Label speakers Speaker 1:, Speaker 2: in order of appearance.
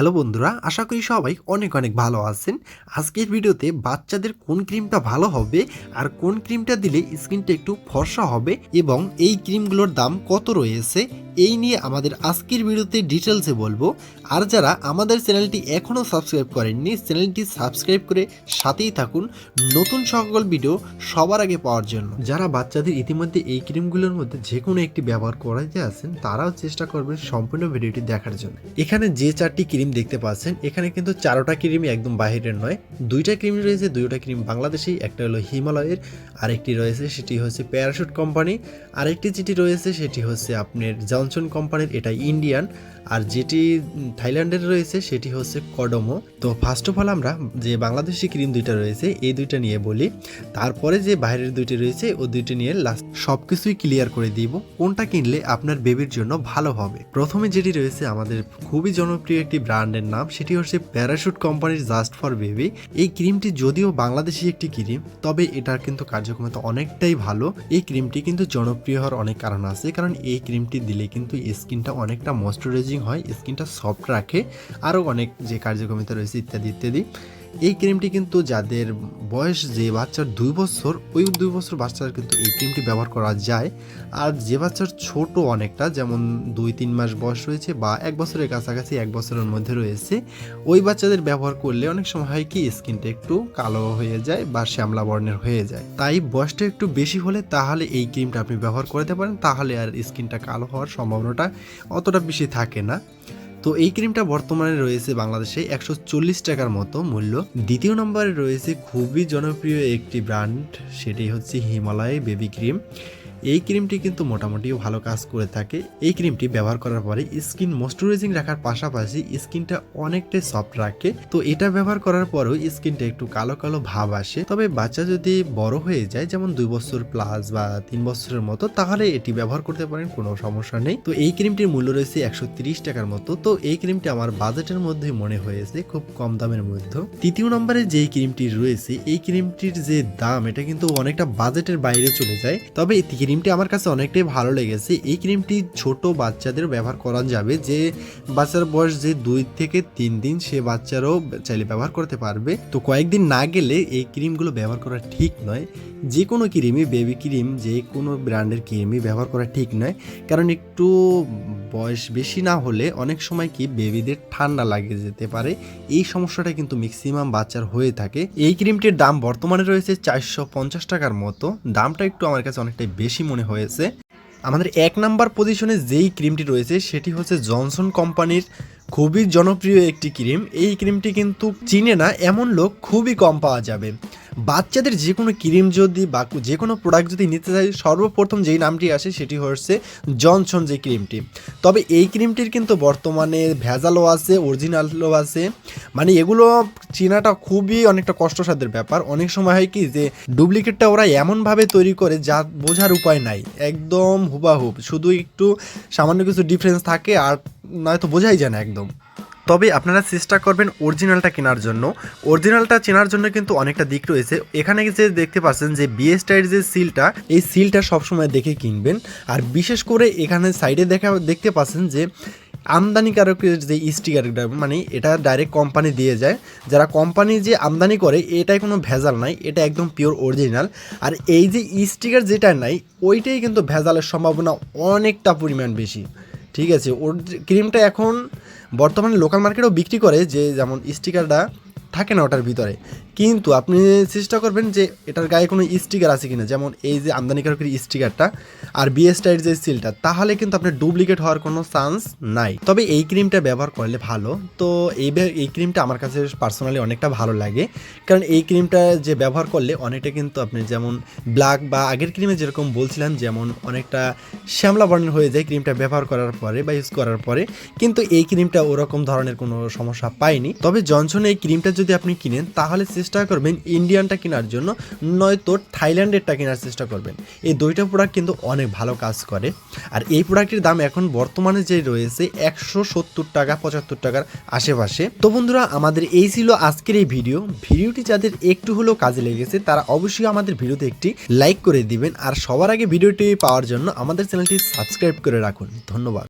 Speaker 1: Hello বন্ধুরা, আশা করি সবাই অনেক অনেক ভালো আছেন। আজকের ভিডিওতে বাচ্চাদের কোন ক্রিমটা ভালো হবে আর কোন ক্রিমটা দিলে স্কিনটা একটু ফর্সা হবে এবং এই ক্রিমগুলোর দাম কত রয়েছে এই নিয়ে আমাদের আজকের ভিডিওতে ডিটেলসে বলব। আর যারা আমাদের চ্যানেলটি এখনও সাবস্ক্রাইব করেননি, চ্যানেলটি সাবস্ক্রাইব করে সাথেই থাকুন নতুন সকল ভিডিও সবার আগে পাওয়ার জন্য। যারা বাচ্চাদের ইতিমধ্যে এই ক্রিমগুলোর মধ্যে যে কোনো একটি ব্যবহার করাতে আছেন তারাও চেষ্টা করবেন সম্পূর্ণ ভিডিওটি দেখার জন্য। এখানে যে চারটি ক্রিম দেখতে পাচ্ছেন, এখানে কিন্তু চারোটা ক্রিমই একদম বাহিরের নয়। দুইটা ক্রিম রয়েছে, দুইটা ক্রিম বাংলাদেশি একটা হলো হিমালয়ের, আরেকটি রয়েছে, সেটি হচ্ছে প্যারাশুট কোম্পানি আরেকটি যেটি রয়েছে, সেটি হচ্ছে আপনার জনসন কোম্পানির এটা ইন্ডিয়ান আর যেটি থাইল্যান্ডের রয়েছে সেটি হচ্ছে কডমো তো ফার্স্ট অফ অল আমরা যে বাংলাদেশি ক্রিম দুইটা রয়েছে, এই দুইটা নিয়ে বলি। তারপরে যে বাইরের দুইটি রয়েছে, ও দুইটি নিয়ে লাস্ট সব কিছুই ক্লিয়ার করে দিব। কোনটা কিনলে আপনার বেবির জন্য ভালো হবে? প্রথমে যেটি রয়েছে আমাদের খুবই জনপ্রিয় একটি ব্র্যান্ডের নাম, সেটি হচ্ছে প্যারাশুট কোম্পানির জাস্ট ফর বেবি এই ক্রিমটি যদিও বাংলাদেশি একটি ক্রিম, তবে এটার কিন্তু কার্যক্ষমতা অনেকটাই ভালো। এই ক্রিমটি কিন্তু জনপ্রিয় হওয়ার অনেক কারণ আছে, কারণ এই ক্রিমটি দিলে কিন্তু স্কিনটা অনেকটা ময়শ্চারাইজিং হয়, স্কিনটা সফট রাখে আরও অনেক যে কার্যক্রমিতা রয়েছে ইত্যাদি ইত্যাদি। এই ক্রিমটি কিন্তু যাদের বয়স যে বাচ্চার দুই বছর, ওই দুই বছর বাচ্চার কিন্তু এই ক্রিমটি ব্যবহার করা যায়। আর যে বাচ্চার ছোট অনেকটা, যেমন দুই, তিন মাস বয়স রয়েছে বা এক বছরের কাছাকাছি এক বছরের মধ্যে রয়েছে, ওই বাচ্চাদের ব্যবহার করলে অনেক সময় হয় কি, স্কিনটা একটু কালো হয়ে যায় বা শ্যামলা বর্ণের হয়ে যায়। তাই বয়সটা একটু বেশি হলে তাহলে এই ক্রিমটা আপনি ব্যবহার করতে পারেন, তাহলে আর স্কিনটা কালো হওয়ার সম্ভাবনাটা অতটা বেশি থাকে না। তো এই ক্রিমটা বর্তমানে রয়েছে বাংলাদেশে একশো চল্লিশ টাকার মতো মূল্য। দ্বিতীয় নম্বরে রয়েছে খুবই জনপ্রিয় একটি ব্র্যান্ড, সেটি হচ্ছে হিমালয় বেবি ক্রিম। এই ক্রিমটি কিন্তু মোটামুটিও ভালো কাজ করে থাকে। এই ক্রিমটি ব্যবহার করার পরে স্কিন ময়শ্চারাইজিং রাখার পাশাপাশি স্কিনটা অনেকটাই সফট রাখে। তো এটা ব্যবহার করার পরেও স্কিনটা একটু কালো কালো ভাব আসে। তবে বাচ্চা যদি বড় হয়ে যায়, যেমন দুই বছর প্লাস বা তিন বছরের মতো, তাহলে এটি ব্যবহার করতে পারেন, কোনো সমস্যা নেই। তো এই ক্রিমটির মূল্য রয়েছে একশো ত্রিশ টাকার মতো। তো এই ক্রিমটি আমার বাজেটের মধ্যে মনে হয়েছে খুব কম দামের মধ্যে। তৃতীয় নম্বরে যেই ক্রিমটি রয়েছে, এই ক্রিমটির যে দাম, এটা কিন্তু অনেকটা বাজেটের বাইরে চলে যায়। তবে ক্রিমটি আমার কাছে অনেকটাই ভালো লেগেছে। এই ক্রিমটি ছোট বাচ্চাদের ব্যবহার করা যাবে যে বাচ্চার বয়স যে দুই থেকে তিন দিন সে বাচ্চারাও চাইলে ব্যবহার করতে পারবে। তো কয়েকদিন না গেলে এই ক্রিমগুলো ব্যবহার করা ঠিক নয়। যে কোনো ক্রিমই বেবি ক্রিম যে কোনো ব্র্যান্ডের ক্রিমই ব্যবহার করা ঠিক নয়। কারণ একটু বয়স বেশি না হলে অনেক সময় কি বেবিদের ঠান্ডা লাগে যেতে পারে। এই সমস্যাটা কিন্তু ম্যাক্সিমাম বাচ্চার হয়ে থাকে। এই ক্রিমটির দাম বর্তমানে রয়েছে চারশো পঞ্চাশ টাকার মতো। দামটা একটু আমার কাছে অনেকটাই বেশি মনে হয়েছে। আমাদের এক নাম্বার পজিশনে যেই ক্রিমটি রয়েছে, সেটি হচ্ছে জনসন কোম্পানির খুবই জনপ্রিয় একটি ক্রিম এই ক্রিমটি কিন্তু চিনে না, এমন লোক খুবই কম পাওয়া যাবে। বাচ্চাদের যে কোনো ক্রিম যদি বা যে কোনো প্রোডাক্ট যদি নিতে চাই, সর্বপ্রথম যেই নামটি আসে সেটি হচ্ছে জনসন যে ক্রিমটি। তবে এই ক্রিমটির কিন্তু বর্তমানে ভেজালও আছে অরিজিনালও আছে। মানে এগুলো চেনাটা খুবই অনেকটা কষ্টসাধ্যের ব্যাপার। অনেক সময় হয় কি যে ডুপ্লিকেটটা ওরা এমনভাবে তৈরি করে যা বোঝার উপায় নাই। একদম হুবাহুব শুধু একটু সামান্য কিছু ডিফারেন্স থাকে আর নয়তো বোঝাই যায় না একদম। তবে আপনারা চেষ্টা করবেন অরিজিনালটা কেনার জন্য। অরিজিনালটা চেনার জন্য কিন্তু অনেকটা দিক রয়েছে। এখানে যে দেখতে পাচ্ছেন যে বিএসটাইয়ের যে সিলটা এই সিলটা সবসময় দেখে কিনবেন। আর বিশেষ করে এখানে সাইডে দেখা, দেখতে পাচ্ছেন যে আমদানিকারকের যে স্টিকারটা মানে এটা ডাইরেক্ট কোম্পানি দিয়ে যায়। যারা কোম্পানি যে আমদানি করে, এটাই কোনো ভেজাল নাই, এটা একদম পিওর অরিজিনাল আর এই যে স্টিকার যেটা নাই, ওইটাই কিন্তু ভেজালের সম্ভাবনা অনেকটা পরিমাণ বেশি। ঠিক আছে, ওর ক্রিমটা এখন বর্তমানে লোকাল মার্কেটেও বিক্রি করে যে যেমন স্টিকারটা থাকে না ওটার ভিতরে। কিন্তু আপনি চেষ্টা করবেন যে এটার গায়ে কোনো স্টিকার আছে কিনা, যেমন এই যে আমদানিকারকের স্টিকারটা আর বিএসটাইয়ের যে সিলটা তাহলে কিন্তু আপনার ডুপ্লিকেট হওয়ার কোনো চান্স নাই। তবে এই ক্রিমটা ব্যবহার করলে ভালো। তো এই এই ক্রিমটা আমার কাছে পার্সোনালি অনেকটা ভালো লাগে। কারণ এই ক্রিমটা যে ব্যবহার করলে অনেকটা কিন্তু আপনি যেমন ব্ল্যাক বা আগের ক্রিমে যেরকম বলছিলাম, যেমন অনেকটা শ্যামলা বর্ণের হয়ে যায় ক্রিমটা ব্যবহার করার পরে বা ইউজ করার পরে, কিন্তু এই ক্রিমটা ওরকম ধরনের কোনো সমস্যা পায়নি। তবে জনসন এই ক্রিমটা যদি আপনি কিনেন, তাহলে চেষ্টা করবেন ইন্ডিয়ানটা কেনার জন্য, নয়তো থাইল্যান্ডেরটা কেনার চেষ্টা করবেন। এই দুইটা প্রোডাক্ট কিন্তু অনেক ভালো কাজ করে। আর এই প্রোডাক্টের দাম এখন বর্তমানে যে রয়েছে, একশো সত্তর টাকা, পঁচাত্তর টাকার আশেপাশে। তো বন্ধুরা, আমাদের এই ছিল আজকের এই ভিডিও ভিডিওটি যাদের একটু হলেও কাজে লেগেছে, তারা অবশ্যই আমাদের ভিডিওতে একটি লাইক করে দিবেন। আর সবার আগে ভিডিওটি পাওয়ার জন্য আমাদের চ্যানেলটি সাবস্ক্রাইব করে রাখুন। ধন্যবাদ।